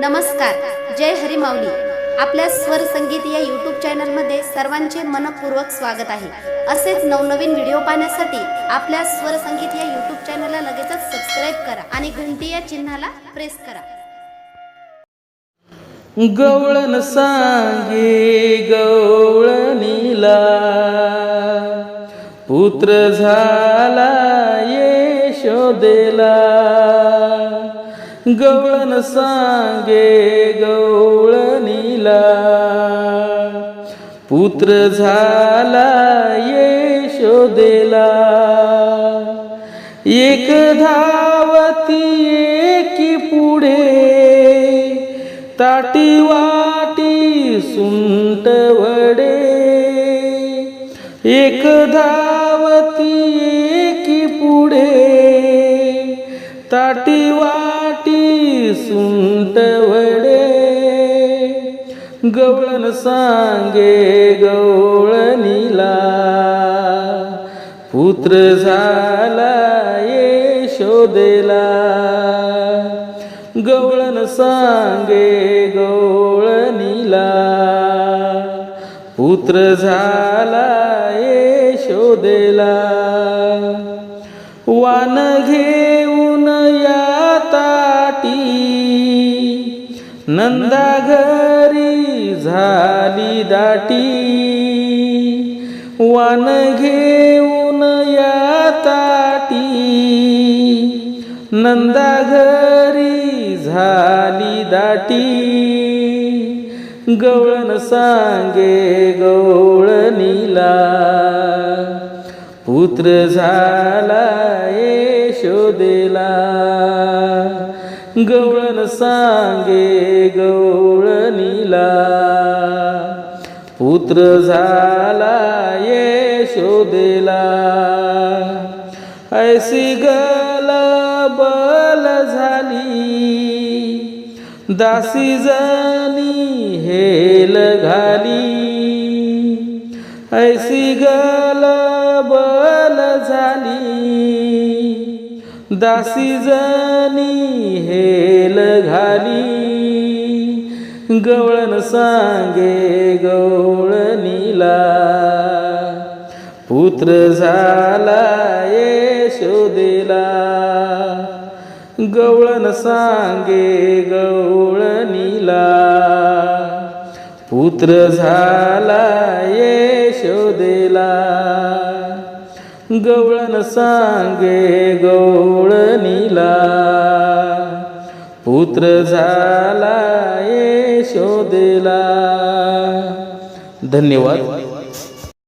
नमस्कार जय हरी आपल्या स्वर संगीत या यूट्यूब चॅनलमध्ये सर्वांचे मनपूर्वक स्वागत आहे. असेच नवनवीन व्हिडिओ पाहण्यासाठी आपल्या स्वर संगीत या यूट्यूब चॅनलला लगेचच सबस्क्राईब करा आणि घंटी या चिन्हाला प्रेस करा. गवळण सांगे गवळणीला पुत्र झाला ये शोधेला गवळण सांगे गवळणीला पुत्र झाला यशोदेला. एक धावती एकी पुढे. ताटी वाटी सुंट वडे एक धावती ताटी वाटी सुंट वडे गवळण सांगे गवळणीला पुत्र झाला ये शोधेला गवळण सांगे गवळणीला पुत्र झाला यशोदेला. वान घे नंदा घरी झाली दाटी. वान घेऊन या ताटी. नंदा घरी झाली दाटी. गवळण सांगे गवळणीला पुत्र झाला यशोदेला. गवळण सांगे गवळणीला. पुत्र झाला ये शोधेला ऐसी गल बल झाली. दासी जनी हेल घाली. ऐसी गल बल झाली. दासी जनी हेल घाली गवळण सांगे गवळणीला पुत्र झाला यशोदेला गवळण सांगे गवळणीला पुत्र झाला यशोदेला. गवळण सांगे गवळणीला पुत्र झाला यशोदेला धन्यवाद.